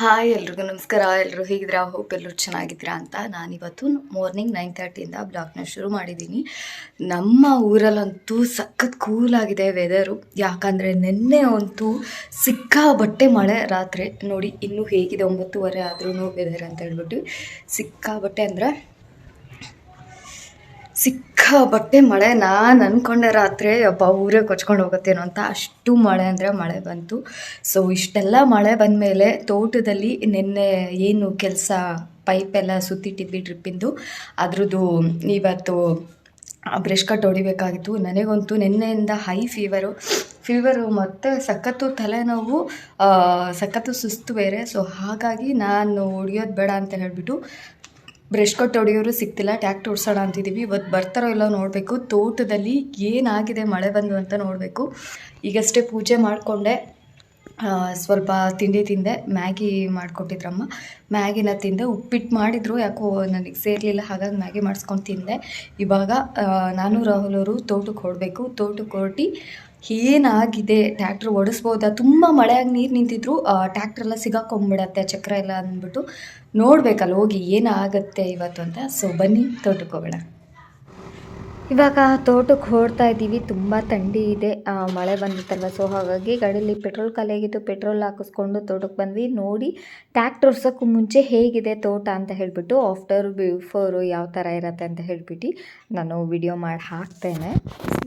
Hi ಎಲ್ರಿಗೂ ನಮಸ್ಕಾರ. ಎಲ್ಲರೂ ಹೇಗಿದ್ದೀರಾ? ಹೋಪ್ ಎಲ್ಲರೂ ಚೆನ್ನಾಗಿದ್ದೀರಾ ಅಂತ ನಾನಿವತ್ತು ಮಾರ್ನಿಂಗ್ ನೈನ್ ತರ್ಟಿಯಿಂದ ಬ್ಲಾಗ್ನ ಶುರು ಮಾಡಿದ್ದೀನಿ. ನಮ್ಮ ಊರಲ್ಲಂತೂ ಸಖತ್ ಕೂಲ್ ಆಗಿದೆ ವೆದರು ಯಾಕಂದರೆ ನಿನ್ನೆ ಅಂತೂ ಸಿಕ್ಕಾಬಟ್ಟೆ ಮಳೆ ರಾತ್ರಿ. ನೋಡಿ, ಇನ್ನೂ ಹೇಗಿದೆ ಒಂಬತ್ತುವರೆ ಆದ್ರೂ ವೆದರ್ ಅಂತ ಹೇಳ್ಬಿಟ್ಟು. ಸಿಕ್ಕಾಬಟ್ಟೆ ಅಂದರೆ ಸಿಕ್ಕಾಬಟ್ಟೆ ಮಳೆ. ನಾನು ಅಂದ್ಕೊಂಡೆ ರಾತ್ರಿ, ಅಪ್ಪ, ಊರೇ ಕೊಚ್ಕೊಂಡು ಹೋಗುತ್ತೇನೋ ಅಂತ. ಅಷ್ಟು ಮಳೆ ಅಂದರೆ ಮಳೆ ಬಂತು. ಸೊ ಇಷ್ಟೆಲ್ಲ ಮಳೆ ಬಂದಮೇಲೆ ತೋಟದಲ್ಲಿ ನಿನ್ನೆ ಏನು ಕೆಲಸ ಪೈಪೆಲ್ಲ ಸುತ್ತಿಟ್ಟಿದ್ವಿ ಟ್ರಿಪ್ಪಿಂದು. ಅದ್ರದ್ದು ಇವತ್ತು ಬ್ರಷ್ ಕಟ್ ಹೊಡಿಬೇಕಾಗಿತ್ತು. ನನಗಂತೂ ನಿನ್ನೆಯಿಂದ ಹೈ ಫೀವರು ಫೀವರು ಮತ್ತು ಸಖತ್ತು ತಲೆನೋವು ಸಖತ್ತು ಸುಸ್ತು ಬೇರೆ. ಸೊ ಹಾಗಾಗಿ ನಾನು ಹೊಡಿಯೋದು ಬೇಡ ಅಂತ ಹೇಳಿಬಿಟ್ಟು ಬ್ರಷ್ ಕೊಟ್ಟು ಹೊಡೆಯೋರು ಸಿಗ್ತಿಲ್ಲ ಟ್ಯಾಕ್ಟ್ ಓಡಿಸೋಣ ಅಂತಿದ್ದೀವಿ ಇವತ್ತು ಬರ್ತಾರೋ ಇಲ್ಲೋ ನೋಡಬೇಕು. ತೋಟದಲ್ಲಿ ಏನಾಗಿದೆ ಮಳೆ ಬಂದು ಅಂತ ನೋಡಬೇಕು. ಈಗಷ್ಟೇ ಪೂಜೆ ಮಾಡಿಕೊಂಡೆ. ಸ್ವಲ್ಪ ತಿಂಡಿ ತಿಂದೆ. ಮ್ಯಾಗಿ ಮಾಡಿಕೊಟ್ಟಿದ್ರಮ್ಮ. ಮ್ಯಾಗಿನ ತಿಂದೆ. ಉಪ್ಪಿಟ್ಟು ಮಾಡಿದ್ರು. ಯಾಕೋ ನನಗೆ ಸೇರಲಿಲ್ಲ. ಹಾಗಾಗಿ ಮ್ಯಾಗಿ ಮಾಡಿಸ್ಕೊಂಡು ತಿಂದೆ. ಇವಾಗ ನಾನು ರಾಹುಲ್ ಅವರು ತೋಟಕ್ಕೆ ಹೊಡಬೇಕು. ತೋಟಕ್ಕೆ ಹೊರಟಿ ಏನಾಗಿದೆ? ಟ್ಯಾಕ್ಟ್ರ್ ಓಡಿಸ್ಬೋದಾ? ತುಂಬ ಮಳೆಯಾಗಿ ನೀರು ನಿಂತಿದ್ರು. ಟ್ಯಾಕ್ಟ್ರೆಲ್ಲ ಸಿಗಾಕೊಂಬಿಡತ್ತೆ, ಚಕ್ರ ಎಲ್ಲ ಅಂದ್ಬಿಟ್ಟು ನೋಡ್ಬೇಕಲ್ಲ, ಹೋಗಿ ಏನಾಗುತ್ತೆ ಇವತ್ತು ಅಂತ. ಸೊ ಬನ್ನಿ, ತೋಟಕ್ಕೆ ಇವಾಗ ತೋಟಕ್ಕೆ ಹೊರಡ್ತಾ ಇದ್ದೀವಿ. ತುಂಬ ಥಂಡಿ ಇದೆ. ಮಳೆ ಬಂದಿತ್ತಲ್ವ? ಸೊ ಹಾಗಾಗಿ ಗಾಡಿಯಲ್ಲಿ ಪೆಟ್ರೋಲ್ ಖಾಲಿ ಆಗಿತ್ತು. ಪೆಟ್ರೋಲ್ ಹಾಕಿಸ್ಕೊಂಡು ತೋಟಕ್ಕೆ ಬಂದ್ವಿ. ನೋಡಿ ಟ್ಯಾಕ್ಟರ್ ಓಡ್ಸೋಕ್ಕೂ ಮುಂಚೆ ಹೇಗಿದೆ ತೋಟ ಅಂತ ಹೇಳಿಬಿಟ್ಟು ಆಫ್ಟರ್ ಬಿಫೋರು ಯಾವ ಥರ ಇರತ್ತೆ ಅಂತ ಹೇಳ್ಬಿಟ್ಟು ನಾನು ವಿಡಿಯೋ ಮಾಡಿ ಹಾಕ್ತೇನೆ.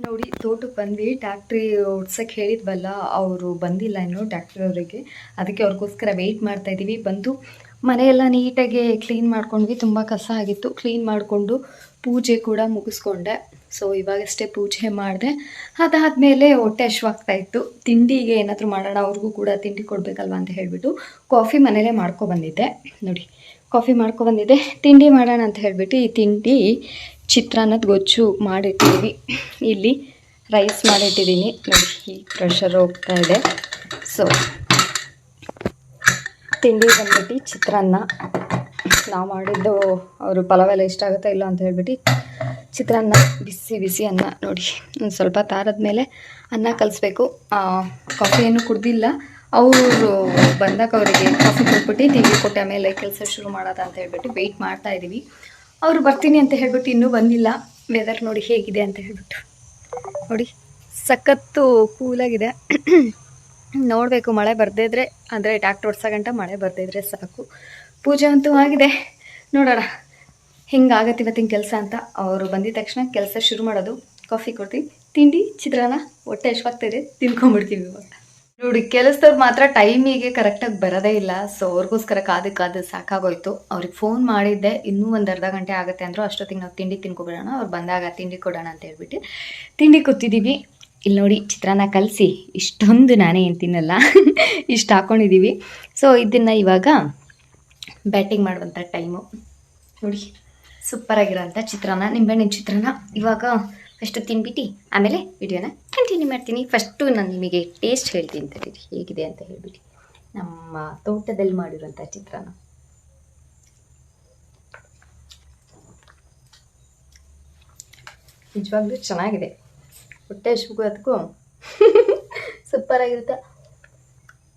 ನೋಡಿ, ತೋಟಕ್ಕೆ ಬಂದ್ವಿ. ಟ್ಯಾಕ್ಟ್ರಿ ಓಡ್ಸೋಕ್ಕೆ ಹೇಳಿದ್ವಲ್ಲ, ಅವರು ಬಂದಿಲ್ಲ ಇನ್ನು ಟ್ಯಾಕ್ಟ್ರಿ ಅವರಿಗೆ. ಅದಕ್ಕೆ ಅವ್ರಿಗೋಸ್ಕರ ವೆಯ್ಟ್ ಮಾಡ್ತಾ ಇದ್ದೀವಿ. ಬಂದು ಮನೆಯೆಲ್ಲ ನೀಟಾಗಿ ಕ್ಲೀನ್ ಮಾಡ್ಕೊಂಡ್ವಿ. ತುಂಬ ಕಸ ಆಗಿತ್ತು. ಕ್ಲೀನ್ ಮಾಡಿಕೊಂಡು ಪೂಜೆ ಕೂಡ ಮುಗಿಸ್ಕೊಂಡೆ. ಸೊ ಇವಾಗಷ್ಟೇ ಪೂಜೆ ಮಾಡಿದೆ. ಅದಾದಮೇಲೆ ಹೊಟ್ಟೆ ಹಶ್ವಾಗ್ತಾ ಇತ್ತು. ತಿಂಡಿಗೆ ಏನಾದರೂ ಮಾಡೋಣ, ಅವ್ರಿಗೂ ಕೂಡ ತಿಂಡಿ ಕೊಡಬೇಕಲ್ವ ಅಂತ ಹೇಳಿಬಿಟ್ಟು ಕಾಫಿ ಮನೇಲೇ ಮಾಡ್ಕೊಬಂದಿದ್ದೆ ನೋಡಿ ಕಾಫಿ ಮಾಡ್ಕೊಬಂದಿದ್ದೆ ತಿಂಡಿ ಮಾಡೋಣ ಅಂತ ಹೇಳಿಬಿಟ್ಟು ಈ ತಿಂಡಿ ಚಿತ್ರಾನ್ನದ ಗೊಜ್ಜು ಮಾಡಿಟ್ಟಿದ್ದೀವಿ ಇಲ್ಲಿ ರೈಸ್ ಮಾಡಿಟ್ಟಿದ್ದೀನಿ ನೋಡಿ, ಈ ಪ್ರೆಷರ್ ಹೋಗ್ತಾ ಇದೆ. ಸೊ ತಿಂಡಿ ಬಂದ್ಬಿಟ್ಟು ಚಿತ್ರಾನ್ನ. ನಾವು ಮಾಡಿದ್ದು ಅವರು ಪಲಾವೆಲ್ಲ ಇಷ್ಟ ಆಗುತ್ತೆ ಇಲ್ಲ ಅಂತ ಹೇಳ್ಬಿಟ್ಟು ಚಿತ್ರಾನ್ನ, ಬಿಸಿ ಬಿಸಿ ಅನ್ನ ನೋಡಿ. ಒಂದು ಸ್ವಲ್ಪ ತಾರದ ಮೇಲೆ ಅನ್ನ ಕಲಿಸ್ಬೇಕು. ಕಾಫಿ ಏನು ಕುಡ್ದಿಲ್ಲ. ಅವರು ಬಂದಾಗ ಅವರಿಗೆ ಕಾಫಿ ಕೊಟ್ಬಿಟ್ಟು ತಿಂಡಿ ಕೊಟ್ಟ ಮೇಲೆ ಕೆಲಸ ಶುರು ಮಾಡೋದ ಅಂತ ಹೇಳ್ಬಿಟ್ಟು ವೆಯ್ಟ್ ಮಾಡ್ತಾ ಇದ್ದೀವಿ ಅವರು ಬರ್ತೀನಿ ಅಂತ ಹೇಳ್ಬಿಟ್ಟು ಇನ್ನೂ ಬಂದಿಲ್ಲ. ವೆದರ್ ನೋಡಿ ಹೇಗಿದೆ ಅಂತ ಹೇಳ್ಬಿಟ್ಟು. ನೋಡಿ, ಸಖತ್ತು ಕೂಲಾಗಿದೆ ನೋಡಬೇಕು, ಮಳೆ ಬರ್ದೇ ಇದ್ರೆ, ಅಂದರೆ ಟ್ಯಾಕ್ಟರ್ ಓಡ್ಸೋ ಗಂಟ ಮಳೆ ಬರ್ದೇ ಇದ್ರೆ ಸಾಕು. ಪೂಜೆ ಅಂತೂ ಆಗಿದೆ. ನೋಡೋಣ. ಹಿಂಗಾಗತ್ತೆ ಇವತ್ತಿನ ಕೆಲಸ ಅಂತ. ಅವರು ಬಂದಿದ ತಕ್ಷಣ ಕೆಲಸ ಶುರು ಮಾಡೋದು. ಕಾಫಿ ಕೊಡ್ತೀವಿ. ತಿಂಡಿ, ಚಿತ್ರಾನ್ನ ಹೊಟ್ಟೆ ಎಷ್ಟಾಗ್ತಿದೆ ತಿನ್ಕೊಂಡ್ಬಿಡ್ತೀವಿ ಇವಾಗ. ನೋಡಿ, ಕೆಲಸದವ್ರು ಮಾತ್ರ ಟೈಮಿಗೆ ಕರೆಕ್ಟಾಗಿ ಬರೋದೇ ಇಲ್ಲ. ಸೊ ಅವ್ರಿಗೋಸ್ಕರ ಕಾದು ಕಾದು ಸಾಕಾಗೋಯ್ತು. ಅವ್ರಿಗೆ ಫೋನ್ ಮಾಡಿದ್ದೆ. ಇನ್ನೂ ಒಂದು ಅರ್ಧ ಗಂಟೆ ಆಗುತ್ತೆ ಅಂದರೂ ಅಷ್ಟೊತ್ತಿಗೆ ನಾವು ತಿಂಡಿ ತಿನ್ಕೊಬಿಡೋಣ. ಅವ್ರು ಬಂದಾಗ ತಿಂಡಿ ಕೊಡೋಣ ಅಂತ ಹೇಳ್ಬಿಟ್ಟು ತಿಂಡಿ ಕೂತಿದ್ದೀವಿ ಇಲ್ಲಿ ನೋಡಿ, ಚಿತ್ರಾನ್ನ ಕಲಸಿ. ಇಷ್ಟೊಂದು ನಾನೇ ಏನು ತಿನ್ನಲ್ಲ. ಇಷ್ಟು ಹಾಕ್ಕೊಂಡಿದ್ದೀವಿ ಸೊ ಇದನ್ನು ಇವಾಗ ಬ್ಯಾಟಿಂಗ್ ಮಾಡುವಂಥ ಟೈಮು ನೋಡಿ ಸೂಪರ್ ಸೂಪರಾಗಿರೋಂಥ ಚಿತ್ರಾನ್ನ, ನಿಂಬೆಹಣ್ಣಿನ ಚಿತ್ರಾನ್ನ. ಇವಾಗ ಫಸ್ಟು ತಿನ್ಬಿಟ್ಟು ಆಮೇಲೆ ವಿಡಿಯೋನ ಕಂಟಿನ್ಯೂ ಮಾಡ್ತೀನಿ. ಫಸ್ಟು ನಾನು ನಿಮಗೆ ಟೇಸ್ಟ್ ಹೇಳ್ತೀನಿ ತಡೀರಿ, ಹೇಗಿದೆ ಅಂತ ಹೇಳ್ಬಿಟ್ಟು. ನಮ್ಮ ತೋಟದಲ್ಲಿ ಮಾಡಿರುವಂಥ ಚಿತ್ರಾನ್ನ. ನಿಜವಾಗ್ಲೂ ಚೆನ್ನಾಗಿದೆ. ಹೊಟ್ಟೆ ಶುಗತ್ಕೂ ಸೂಪರ್ ಆಗಿರುತ್ತೆ?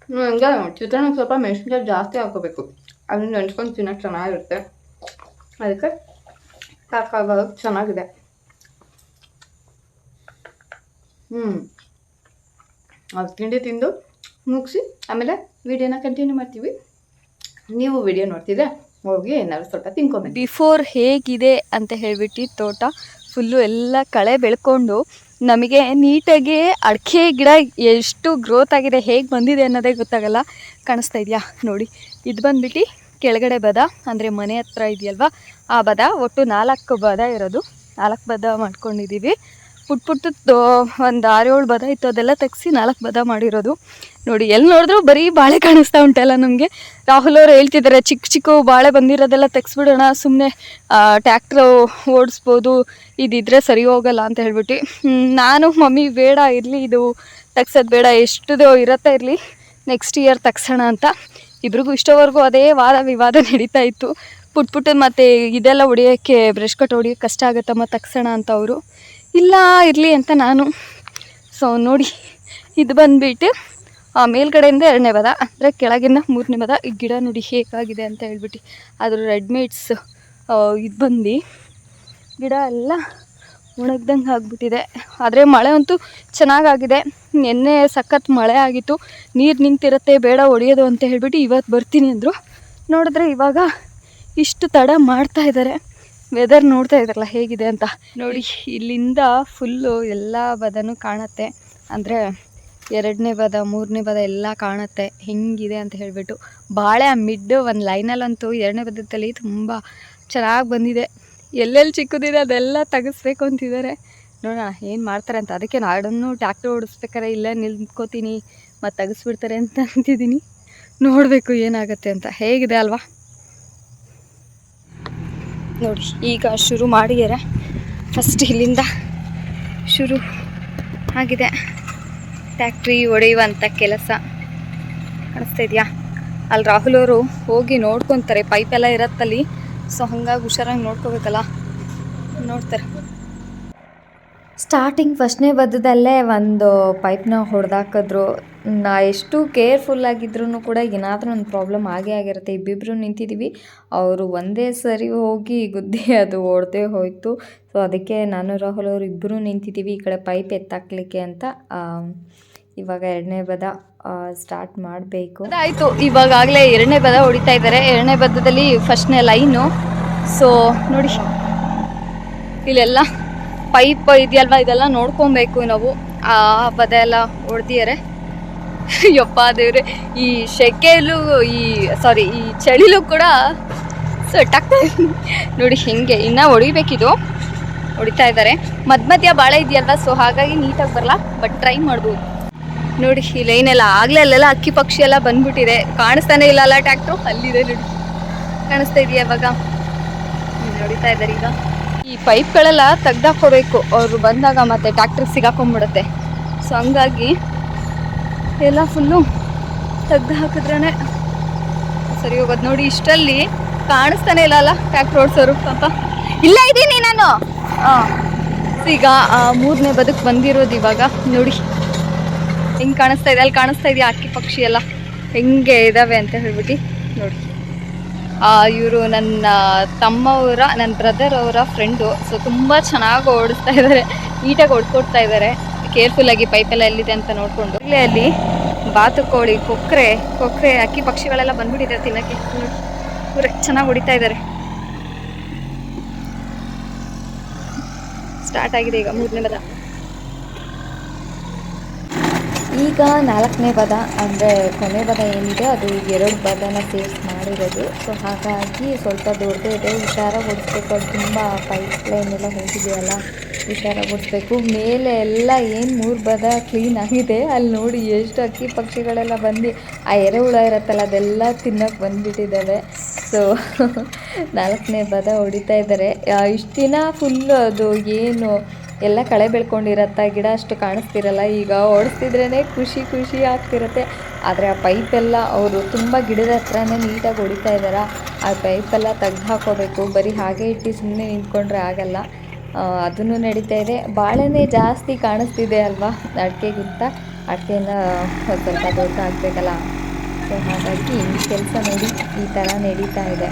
ಹಂಗೆ ಚಿತ್ರಾನ್ನ ಸ್ವಲ್ಪ ಮೆಣಸಿನ್ಕಾಯಿ ಜಾಸ್ತಿ ಹಾಕೋಬೇಕು ಅದನ್ನ ನೆನ್ಸ್ಕೊಂಡು ತಿನ್ನೋಕೆ ಚೆನ್ನಾಗಿರುತ್ತೆ. ಅದಕ್ಕೆ ಸಾಕಾಗ ಚೆನ್ನಾಗಿದೆ. ಹ್ಞೂ ಅದು ತಿಂಡಿ ತಿಂದು ಮುಗಿಸಿ ಆಮೇಲೆ ವಿಡಿಯೋನ ಕಂಟಿನ್ಯೂ ಮಾಡ್ತೀವಿ. ನೀವು ವಿಡಿಯೋ ನೋಡ್ತಿದ್ರೆ ಹೋಗಿ ಏನಾದ್ರು ಸ್ವಲ್ಪ ತಿನ್ಕೊಂಡು ಬಿಫೋರ್ ಹೇಗಿದೆ ಅಂತ ಹೇಳಿಬಿಟ್ಟು ತೋಟ ಫುಲ್ಲು ಎಲ್ಲ ಕಳೆ ಬೆಳ್ಕೊಂಡು ನಮಗೆ ನೀಟಾಗಿ ಅಡಿಕೆ ಗಿಡ ಎಷ್ಟು ಗ್ರೋತ್ ಆಗಿದೆ, ಹೇಗೆ ಬಂದಿದೆ ಅನ್ನೋದೇ ಗೊತ್ತಾಗಲ್ಲ. ಕಾಣಿಸ್ತಾ ಇದೆಯಾ? ನೋಡಿ, ಇದು ಬಂದ್ಬಿಟ್ಟು ಕೆಳಗಡೆ ಬದ, ಅಂದರೆ ಮನೆ ಹತ್ರ ಇದೆಯಲ್ವ? ಆ ಬದ ಒಟ್ಟು ನಾಲ್ಕು ಬದ ಇರೋದು. ನಾಲ್ಕು ಬದ ಮಾಡ್ಕೊಂಡಿದ್ದೀವಿ ಪುಟ್ ಪುಟ್ಟದ್ದು ಒಂದು ಏಳು ಬದ ಇತ್ತು, ಅದೆಲ್ಲ ತೆಗ್ಸಿ ನಾಲ್ಕು ಬದ ಮಾಡಿರೋದು. ನೋಡಿ ಎಲ್ಲಿ ನೋಡಿದ್ರು ಬರೀ ಬಾಳೆ ಕಾಣಿಸ್ತಾ ಉಂಟಲ್ಲ ನಮಗೆ. ರಾಹುಲ್ ಅವರು ಹೇಳ್ತಿದ್ದಾರೆ ಚಿಕ್ಕ ಚಿಕ್ಕ ಬಾಳೆ ಬಂದಿರೋದೆಲ್ಲ ತೆಗ್ಸ್ಬಿಡೋಣ ಸುಮ್ಮನೆ ಟ್ಯಾಕ್ಟ್ರು ಓಡಿಸ್ಬೋದು, ಇದಿದ್ರೆ ಸರಿ ಹೋಗಲ್ಲ ಅಂತ ಹೇಳ್ಬಿಟ್ಟು. ನಾನು, ಮಮ್ಮಿ, ಬೇಡ ಇರಲಿ, ಇದು ತೆಗ್ಸೋದು ಬೇಡ, ಎಷ್ಟುದೋ ಇರತ್ತೆ ಇರಲಿ, ನೆಕ್ಸ್ಟ್ ಇಯರ್ ತೆಗ್ಸೋಣ ಅಂತ. ಇಬ್ರಿಗೂ ಇಷ್ಟವರೆಗೂ ಅದೇ ವಾದ ವಿವಾದ ನಡೀತಾ ಇತ್ತು. ಪುಟ್ ಪುಟ್ಟ ಮತ್ತು ಇದೆಲ್ಲ ಹೊಡಿಯೋಕ್ಕೆ ಬ್ರಷ್ ಕಟ್ ಹೊಡಿಯೋಕ್ಕೆ ಕಷ್ಟ ಆಗುತ್ತಮ್ಮ, ತಗ್ಸೋಣ ಅಂತ ಅವರು. ಇಲ್ಲ ಇರಲಿ ಅಂತ ನಾನು. ಸೊ ನೋಡಿ ಇದು ಬಂದುಬಿಟ್ಟು ಆ, ಮೇಲ್ಗಡೆಯಿಂದ ಎರಡನೇ ಪದ ಅಂದರೆ ಕೆಳಗಿಂದ ಮೂರನೇ ಪದ ಈ ಗಿಡ ನೋಡಿ ಹೇಗಾಗಿದೆ ಅಂತ ಹೇಳ್ಬಿಟ್ಟು ಅದ್ರ ರೆಡ್ಮೇಡ್ಸ್ ಇದು ಬಂದು ಗಿಡ ಎಲ್ಲ ಒಣಗ್ದಂಗೆ ಆಗಿಬಿಟ್ಟಿದೆ. ಆದರೆ ಮಳೆ ಅಂತೂ ಚೆನ್ನಾಗಾಗಿದೆ. ನಿನ್ನೆ ಸಖತ್ ಮಳೆ ಆಗಿತ್ತು. ನೀರು ನಿಂತಿರುತ್ತೆ ಬೇಡ ಹೊಡೆಯೋದು ಅಂತ ಹೇಳ್ಬಿಟ್ಟು ಇವತ್ತು ಬರ್ತೀನಿ ಅಂದರು. ನೋಡಿದ್ರೆ ಇವಾಗ ಇಷ್ಟು ತಡ ಮಾಡ್ತಾ ಇದ್ದಾರೆ. ವೆದರ್ ನೋಡ್ತಾ ಇದ್ರಲ್ಲ, ಹೇಗಿದೆ ಅಂತ. ನೋಡಿ, ಇಲ್ಲಿಂದ ಫುಲ್ಲು ಎಲ್ಲ ಬದನು ಕಾಣುತ್ತೆ. ಅಂದರೆ ಎರಡನೇ ಪದ ಮೂರನೇ ಪದ ಎಲ್ಲ ಕಾಣುತ್ತೆ. ಹೆಂಗಿದೆ ಅಂತ ಹೇಳಿಬಿಟ್ಟು. ಬಾಳೆ ಆ ಮಿಡ್ ಒಂದು ಲೈನಲ್ಲಂತೂ ಎರಡನೇ ಪದದಲ್ಲಿ ತುಂಬ ಚೆನ್ನಾಗಿ ಬಂದಿದೆ. ಎಲ್ಲೆಲ್ಲಿ ಚಿಕ್ಕದಿದೆ ಅದೆಲ್ಲ ತೆಗೆಸ್ಬೇಕು ಅಂತಿದ್ದಾರೆ. ನೋಡೋಣ, ಏನು ಮಾಡ್ತಾರೆ ಅಂತ. ಅದಕ್ಕೆ ನಾಡನ್ನು ಟ್ಯಾಕ್ಟ್ರ್ ಓಡಿಸ್ಬೇಕಾರೆ ಇಲ್ಲೇ ನಿಲ್ಕೋತೀನಿ ಮತ್ತು ತೆಗೆಸ್ಬಿಡ್ತಾರೆ ಅಂತ ಅಂತಿದ್ದೀನಿ. ನೋಡಬೇಕು ಏನಾಗುತ್ತೆ ಅಂತ. ಹೇಗಿದೆ ಅಲ್ವಾ? ನೋಡಿ, ಈಗ ಶುರು ಮಾಡಿದ್ದಾರೆ. ಫಸ್ಟ್ ಇಲ್ಲಿಂದ ಶುರು ಆಗಿದೆ. ಫ್ಯಾಕ್ಟ್ರಿ ಒಡೆಯುವಂಥ ಕೆಲಸ ಕಾಣಿಸ್ತಾ ಇದೆಯಾ? ಅಲ್ಲಿ ರಾಹುಲ್ ಅವರು ಹೋಗಿ ನೋಡ್ಕೊತಾರೆ. ಪೈಪೆಲ್ಲ ಇರತ್ತಲ್ಲಿ. ಸೊ ಹಂಗಾಗಿ ಹುಷಾರಾಗಿ ನೋಡ್ಕೋಬೇಕಲ್ಲ? ನೋಡ್ತಾರೆ. ಸ್ಟಾರ್ಟಿಂಗ್ ಫಸ್ಟ್ನೇ ಬದ್ದದಲ್ಲೇ ಒಂದು ಪೈಪ್ನ ಹೊಡೆದಾಕಿದ್ರು. ನಾ ಎಷ್ಟು ಕೇರ್ಫುಲ್ ಆಗಿದ್ರೂ ಕೂಡ ಏನಾದರೂ ಒಂದು ಪ್ರಾಬ್ಲಮ್ ಆಗೇ ಆಗಿರುತ್ತೆ. ಇಬ್ಬಿಬ್ಬರು ನಿಂತಿದ್ದೀವಿ ಅವರು ಒಂದೇ ಸರಿ ಹೋಗಿ ಗುದ್ದಿ ಅದು ಓಡದೆ ಹೋಯಿತು. ಸೊ ಅದಕ್ಕೆ ನಾನು, ರಾಹುಲ್ ಅವರು ಇಬ್ಬರು ನಿಂತಿದ್ದೀವಿ ಈ ಕಡೆ ಪೈಪ್ ಎತ್ತಾಕ್ಲಿಕ್ಕೆ ಅಂತ. ಇವಾಗ ಎರಡನೇ ಬದ ಸ್ಟಾರ್ಟ್ ಮಾಡಬೇಕು. ಆಯಿತು ಇವಾಗಲೇ ಎರಡನೇ ಬದ ಹೊಡಿತಾ ಇದ್ದಾರೆ ಎರಡನೇ ಬದದಲ್ಲಿ ಫಸ್ಟ್ನೇ ಲೈನು ಸೊ ನೋಡಿ. ಇಲ್ಲೆಲ್ಲ ಪೈಪ್ ಇದೆಯಲ್ವ? ಇದೆಲ್ಲ ನೋಡ್ಕೊಬೇಕು ನಾವು. ಆ ಪದೆ ಎಲ್ಲ ಹೊಡೆದಿದ್ದಾರೆ ಯಪ್ಪ ದೇವ್ರೆ, ಈ ಶೆಕೆಯಲ್ಲೂ ಈ ಸಾರಿ ಈ ಚಳಿಲು ಕೂಡ ಸೊಟ್ಟಾಗ್ತಾ ಇದೆ. ನೋಡಿ ಹಿಂಗೆ ಇನ್ನ ಹೊಡಿಬೇಕಿದು. ಹೊಡಿತಾ ಇದ್ದಾರೆ ಮಧ್ಯ ಮಧ್ಯ ಭಾಳ ಇದೆಯಲ್ವ? ಸೊ ಹಾಗಾಗಿ ನೀಟಾಗಿ ಬರಲ್ಲ ಬಟ್ ಟ್ರೈ ಮಾಡ್ಬೋದು. ನೋಡಿ, ಈ ಲೈನ್ ಎಲ್ಲ ಆಗ್ಲೇ ಅಲ್ಲೆಲ್ಲ ಅಕ್ಕಿ ಪಕ್ಷಿ ಎಲ್ಲ ಬಂದ್ಬಿಟ್ಟಿದೆ. ಕಾಣಿಸ್ತಾನೆ ಇಲ್ಲ ಅಲ್ಲ ಟ್ಯಾಕ್ಟ್ರು? ಅಲ್ಲಿದೆ ನೋಡಿ. ಕಾಣಿಸ್ತಾ ಇದೆಯಾ ಇವಾಗ? ನೋಡಿತಾ ಇದ್ದಾರೆ ಈಗ. ಈ ಪೈಪ್ಗಳೆಲ್ಲ ತೆಗ್ದಾಕೋಬೇಕು ಅವರು ಬಂದಾಗ ಮತ್ತೆ ಟ್ಯಾಕ್ಟ್ರಿಗೆ ಸಿಗಾಕೊಂಡ್ಬಿಡುತ್ತೆ ಸೊ ಹಂಗಾಗಿ ಎಲ್ಲ ಫುಲ್ಲು ತೆಗ್ದು ಹಾಕಿದ್ರೇ ಸರಿ ಹೋಗೋದು. ನೋಡಿ ಇಷ್ಟಲ್ಲಿ ಕಾಣಿಸ್ತಾನೆ ಇಲ್ಲ ಅಲ್ಲ ಟ್ಯಾಕ್ಟ್ರ್ ಓಡಿಸೋರು ಪಾಪ. ಇಲ್ಲ ಇದ್ದೀನಿ ನಾನು. ಹಾಂ ಈಗ ಮೂರನೇ ಬದುಕು ಬಂದಿರೋದು ಇವಾಗ. ನೋಡಿ, ಹೆಂಗೆ ಕಾಣಿಸ್ತಾ ಇದೆ? ಅಲ್ಲಿ ಕಾಣಿಸ್ತಾ ಇದೆಯಾ? ಅಕ್ಕಿ ಪಕ್ಷಿ ಎಲ್ಲ ಹೆಂಗೆ ಇದ್ದಾವೆ ಅಂತ ಹೇಳ್ಬಿಟ್ಟು. ಇವರು ನನ್ನ ತಮ್ಮವರ, ನನ್ನ ಬ್ರದರ್ ಅವರ ಫ್ರೆಂಡು ಸೊ ತುಂಬ ಚೆನ್ನಾಗಿ ಓಡಿಸ್ತಾ ಇದ್ದಾರೆ ನೀಟಾಗಿ ಹೊಡ್ಕೊಡ್ತಾ ಇದ್ದಾರೆ ಕೇರ್ಫುಲ್ಲಾಗಿ ಪೈಪೆಲ್ಲ ಎಲ್ಲಿದೆ ಅಂತ ನೋಡಿಕೊಂಡು. ಇಲ್ಲೇ ಅಲ್ಲಿ ಬಾತುಕೋಳಿ ಕೊಕ್ಕರೆ ಕೊಕ್ಕರೆ ಅಕ್ಕಿ ಪಕ್ಷಿಗಳೆಲ್ಲ ಬಂದ್ಬಿಟ್ಟಿದೆ ತಿನ್ನಕ್ಕೆ. ಪೂರ ಚೆನ್ನಾಗಿ ಹೊಡಿತಾ ಇದ್ದಾರೆ ಸ್ಟಾರ್ಟ್ ಆಗಿದೆ ಈಗ ಮೂರನೇ ಪದ. ಈಗ ನಾಲ್ಕನೇ ಪದ ಅಂದರೆ ಕೊನೆ ಪದ ಏನಿದೆ, ಅದು ಎರಡು ಪದನ ಸೇರಿಸಿ ಮಾಡಿರೋದು. ಸೊ ಹಾಗಾಗಿ ಸ್ವಲ್ಪ ದೊಡ್ಡದೇ ಇದೆ. ಹುಷಾರ ಓಡಿಸ್ಬೇಕು. ಅದು ತುಂಬ ಪೈಪ್ ಲೈನ್ ಎಲ್ಲ ಹೋಗಿದೆಯಲ್ಲ ಹುಷಾರ ಓಡಿಸ್ಬೇಕು. ಮೇಲೆ ಎಲ್ಲ ಏನು ಮೂರು ಪದ ಕ್ಲೀನ್ ಆಗಿದೆ, ಅಲ್ಲಿ ನೋಡಿ ಎಷ್ಟು ಅಕ್ಕಿ ಪಕ್ಷಿಗಳೆಲ್ಲ ಬಂದು, ಆ ಎರೆಹುಳ ಇರುತ್ತಲ್ಲ, ಅದೆಲ್ಲ ತಿನ್ನೋಕೆ ಬಂದುಬಿಟ್ಟಿದ್ದಾವೆ. ಸೊ ನಾಲ್ಕನೇ ಪದ ಹೊಡಿತಾ ಇದ್ದಾರೆ. ಇಷ್ಟು ದಿನ ಫುಲ್ಲು ಅದು ಏನು ಎಲ್ಲ ಕಳೆ ಬೆಳ್ಕೊಂಡಿರತ್ತ, ಗಿಡ ಅಷ್ಟು ಕಾಣಿಸ್ತಿರಲ್ಲ, ಈಗ ಓಡಿಸ್ತಿದ್ರೇ ಖುಷಿ ಖುಷಿ ಆಗ್ತಿರುತ್ತೆ. ಆದರೆ ಆ ಪೈಪೆಲ್ಲ ಅವರು ತುಂಬ ಗಿಡದ ಹತ್ರನೇ ನೀಟಾಗಿ ಹೊಡಿತಾ ಇದ್ದಾರೆ ಆ ಪೈಪೆಲ್ಲ ತೆಗ್ದು ಹಾಕೋಬೇಕು. ಬರೀ ಹಾಗೆ ಇಟ್ಟು ಸುಮ್ಮನೆ ನಿಂತ್ಕೊಂಡ್ರೆ ಆಗಲ್ಲ. ಅದನ್ನು ನಡೀತಾ ಇದೆ. ಬಾಳೆನೇ ಜಾಸ್ತಿ ಕಾಣಿಸ್ತಿದೆ ಅಲ್ವಾ ಅಡಿಕೆಗಿಂತ? ಅಡಿಕೆನ ಸ್ವಲ್ಪ ದೊಡ್ಡ ಆಗಬೇಕಲ್ಲ ಸೊ, ಹಾಗಾಗಿ ಕೆಲಸ ನೋಡಿ ಈ ಥರ ನಡೀತಾ ಇದೆ.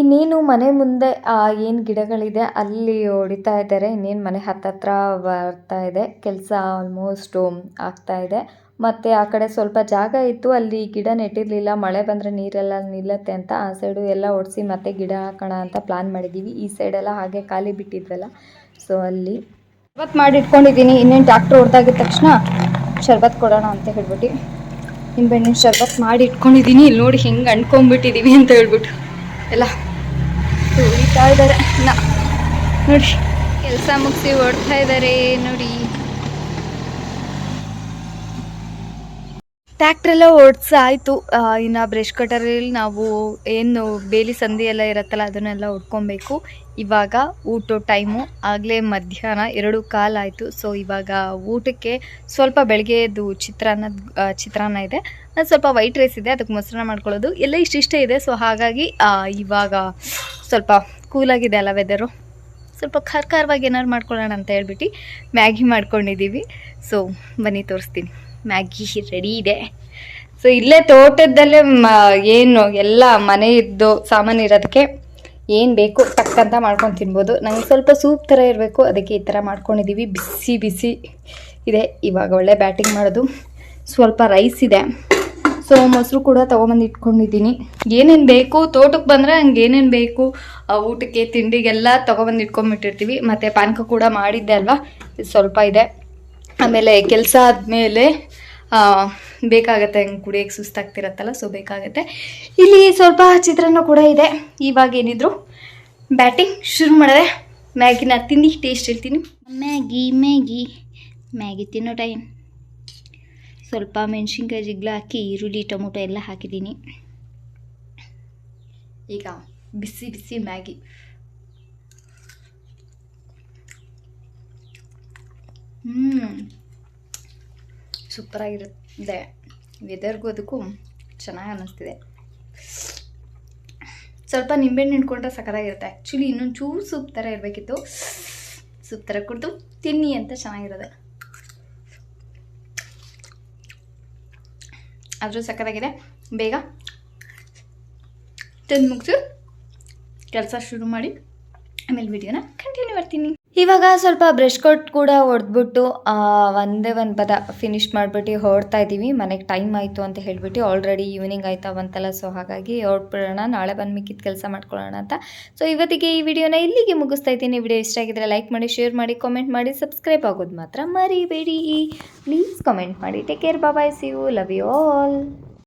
ಇನ್ನೇನು ಮನೆ ಮುಂದೆ ಏನು ಗಿಡಗಳಿದೆ, ಅಲ್ಲಿ ಹೊಡಿತಾ ಇದ್ದಾರೆ, ಇನ್ನೇನು ಮನೆ ಹತ್ತತ್ರ ಬರ್ತಾ ಇದೆ, ಕೆಲಸ ಆಲ್ಮೋಸ್ಟು ಆಗ್ತಾ ಇದೆ. ಮತ್ತು ಆ ಕಡೆ ಸ್ವಲ್ಪ ಜಾಗ ಇತ್ತು, ಅಲ್ಲಿ ಗಿಡ ನೆಟ್ಟಿರಲಿಲ್ಲ, ಮಳೆ ಬಂದರೆ ನೀರೆಲ್ಲ ನಿಲ್ಲತ್ತೆ ಅಂತ, ಆ ಸೈಡು ಎಲ್ಲ ಒಡಿಸಿ ಮತ್ತೆ ಗಿಡ ಹಾಕೋಣ ಅಂತ ಪ್ಲ್ಯಾನ್ ಮಾಡಿದ್ದೀವಿ ಈ ಸೈಡೆಲ್ಲ ಹಾಗೆ ಖಾಲಿ ಬಿಟ್ಟಿದ್ವಲ್ಲ ಸೊ ಅಲ್ಲಿ ಶರ್ಬತ್ ಮಾಡಿ ಇಟ್ಕೊಂಡಿದ್ದೀನಿ. ಇನ್ನೇನು ಟ್ಯಾಕ್ಟ್ರ್ ಹೊಡೆದಾಗಿದ ತಕ್ಷಣ ಶರ್ಬತ್ ಕೊಡೋಣ ಅಂತ ಹೇಳ್ಬಿಟ್ಟು, ನಿಂಬೆಹಣ್ಣಿನ ಶರ್ಬತ್ ಮಾಡಿ ಇಟ್ಕೊಂಡಿದ್ದೀನಿ. ಇಲ್ಲಿ ನೋಡಿ ಹೆಂಗೆ ಅಂಟ್ಕೊಂಡ್ಬಿಟ್ಟಿದ್ದೀವಿ ಅಂತ ಹೇಳ್ಬಿಟ್ಟು, ಎಲ್ಲ ಉಳಿತಾ ಇದ್ದಾರೆ. ನೋಡಿ ಕೆಲಸ ಮುಗಿಸಿ ಓಡ್ತಾ ಇದ್ದಾರೆ ನೋಡಿ. ಟ್ಯಾಕ್ಟ್ರೆಲ್ಲ ಆಯಿತು ಇನ್ನು ಬ್ರಷ್ ಕಟರಲ್ಲಿ ನಾವು ಏನು ಬೇಲಿ ಸಂಧಿ ಎಲ್ಲ ಇರುತ್ತಲ್ಲ, ಅದನ್ನೆಲ್ಲ ಹೊಡ್ಕೊಬೇಕು ಇವಾಗ ಊಟ ಟೈಮು. ಆಗಲೇ ಮಧ್ಯಾಹ್ನ ಎರಡು ಕಾಲಾಯಿತು. ಸೊ ಇವಾಗ ಊಟಕ್ಕೆ ಸ್ವಲ್ಪ ಬೆಳಗ್ಗೆದು ಚಿತ್ರಾನ್ನ ಚಿತ್ರಾನ್ನ ಇದೆ. ಸ್ವಲ್ಪ ವೈಟ್ ರೈಸ್ ಇದೆ, ಅದಕ್ಕೆ ಮೊಸರನ್ನ ಮಾಡ್ಕೊಳ್ಳೋದು. ಎಲ್ಲ ಇಷ್ಟಿಷ್ಟೇ ಇದೆ. ಸೊ ಹಾಗಾಗಿ ಇವಾಗ ಸ್ವಲ್ಪ ಕೂಲಾಗಿದೆ ಅಲ್ಲ ವೆದರು ಸ್ವಲ್ಪ ಖಾರ ಖಾರವಾಗಿ ಏನಾದ್ರು ಮಾಡ್ಕೊಳ್ಳೋಣ ಅಂತ ಹೇಳ್ಬಿಟ್ಟು ಮ್ಯಾಗಿ ಮಾಡ್ಕೊಂಡಿದ್ದೀವಿ. ಸೊ ಬನ್ನಿ ತೋರಿಸ್ತೀನಿ. ಮ್ಯಾಗಿ ರೆಡಿ ಇದೆ. ಸೊ ಇಲ್ಲೇ ತೋಟದಲ್ಲೇ, ಮ, ಏನು, ಎಲ್ಲ ಮನೆ ಇದ್ದು ಸಾಮಾನು ಇರೋದಕ್ಕೆ ಏನು ಬೇಕು ತಕ್ಕಂತ ಮಾಡ್ಕೊಂಡು ತಿನ್ಬೋದು. ನಂಗೆ ಸ್ವಲ್ಪ ಸೂಪ್ ಥರ ಇರಬೇಕು, ಅದಕ್ಕೆ ಈ ಥರ ಮಾಡ್ಕೊಂಡಿದ್ದೀವಿ ಬಿಸಿ ಬಿಸಿ ಇದೆ. ಇವಾಗ ಒಳ್ಳೆ ಬ್ಯಾಟಿಂಗ್ ಮಾಡೋದು. ಸ್ವಲ್ಪ ರೈಸ್ ಇದೆ. ಸೊ ಮೊಸರು ಕೂಡ ತೊಗೊಂಬಂದು ಇಟ್ಕೊಂಡಿದ್ದೀನಿ. ಏನೇನು ಬೇಕು, ತೋಟಕ್ಕೆ ಬಂದರೆ ನಂಗೆ ಏನೇನು ಬೇಕು ಊಟಕ್ಕೆ, ತಿಂಡಿಗೆಲ್ಲ ತೊಗೊಬಂದು ಇಟ್ಕೊಂಡ್ಬಿಟ್ಟಿರ್ತೀವಿ ಮತ್ತು ಪಾನಕ ಕೂಡ ಮಾಡಿದ್ದೆ ಅಲ್ವಾ? ಸ್ವಲ್ಪ ಇದೆ. ಆಮೇಲೆ ಕೆಲಸ ಆದಮೇಲೆ ಬೇಕಾಗತ್ತೆ ಹಂಗೆ ಕುಡಿಯೋಕ್ಕೆ ಸುಸ್ತಾಗ್ತಿರತ್ತಲ್ಲ ಸೊ ಬೇಕಾಗತ್ತೆ. ಇಲ್ಲಿ ಸ್ವಲ್ಪ ಚಿತ್ರಾನ್ನ ಕೂಡ ಇದೆ. ಇವಾಗ ಏನಿದ್ರು ಬ್ಯಾಟಿಂಗ್ ಶುರು ಮಾಡಿದೆ ಮ್ಯಾಗಿನ ತಿಂದು ಟೇಸ್ಟ್ ಹೇಳ್ತೀನಿ. Maggi Maggi. ಮ್ಯಾಗಿ ತಿನ್ನೋ ಟೈಮ್ ಸ್ವಲ್ಪ ಮೆಣಸಿನ್ಕಾಯಿ ಜಿಗ್ಲ ಹಾಕಿ ಈರುಳ್ಳಿ ಟೊಮೊಟೊ ಎಲ್ಲ ಹಾಕಿದ್ದೀನಿ. ಈಗ ಬಿಸಿ ಬಿಸಿ ಮ್ಯಾಗಿ. ಹ್ಞೂ ಸೂಪರಾಗಿರುತ್ತೆ. ವೆದರ್ಗೂ ಅದಕ್ಕೂ ಚೆನ್ನಾಗಿ ಅನ್ನಿಸ್ತಿದೆ. ಸ್ವಲ್ಪ ನಿಂಬೆಹಣ್ಣು ಹಿಂಡ್ಕೊಂಡ್ರೆ ಸಖತ್ತಾಗಿರುತ್ತೆ. ಆ್ಯಕ್ಚುಲಿ ಇನ್ನೊಂದು ಚೂರು ಸೂಪ್ ಥರ ಇರಬೇಕಿತ್ತು. ಸೂಪ್ ಥರ ಕುಡಿದು ತಿನ್ನಿ ಅಂತ ಚೆನ್ನಾಗಿರೋದೆ. ಆದರೂ ಸಖತ್ತಾಗಿದೆ. ಬೇಗ ತಂದು ಮುಗಿಸು. ಕೆಲಸ ಶುರು ಮಾಡಿ. ಆಮೇಲೆ ವಿಡಿಯೋನ ಕಂಟಿನ್ಯೂ ಮಾಡ್ತೀನಿ. ಇವಾಗ ಸ್ವಲ್ಪ ಬ್ರಷ್ ಕೊಟ್ಟು ಕೂಡ ಹೊಡೆದ್ಬಿಟ್ಟು ಒಂದೇ ಒಂದು ಪದ ಫಿನಿಶ್ ಮಾಡಿಬಿಟ್ಟು ಹೊರಡ್ತಾ ಇದ್ದೀವಿ ಮನೆಗೆ ಟೈಮ್ ಆಯಿತು ಅಂತ ಹೇಳಿಬಿಟ್ಟು ಆಲ್ರೆಡಿ ಈವ್ನಿಂಗ್ ಆಯ್ತಾ ಬಂತಲ್ಲ ಸೊ ಹಾಗಾಗಿ ಹೊರಡ್ಬಿಡೋಣ ನಾಳೆ ಬಂದು ಮಿಕ್ಕಿದ ಕೆಲಸ ಮಾಡ್ಕೊಳ್ಳೋಣ ಅಂತ. ಸೊ ಇವತ್ತಿಗೆ ಈ ವಿಡಿಯೋನ ಇಲ್ಲಿಗೆ ಮುಗಿಸ್ತಾ ಇದ್ದೀನಿ. ವಿಡಿಯೋ ಇಷ್ಟ ಆಗಿದ್ರೆ ಲೈಕ್ ಮಾಡಿ ಶೇರ್ ಮಾಡಿ ಕಾಮೆಂಟ್ ಮಾಡಿ ಸಬ್ಸ್ಕ್ರೈಬ್ ಆಗೋದು ಮಾತ್ರ ಮರಿಬೇಡಿ. ಪ್ಲೀಸ್ ಕಾಮೆಂಟ್ ಮಾಡಿ. Take care bye see you love you all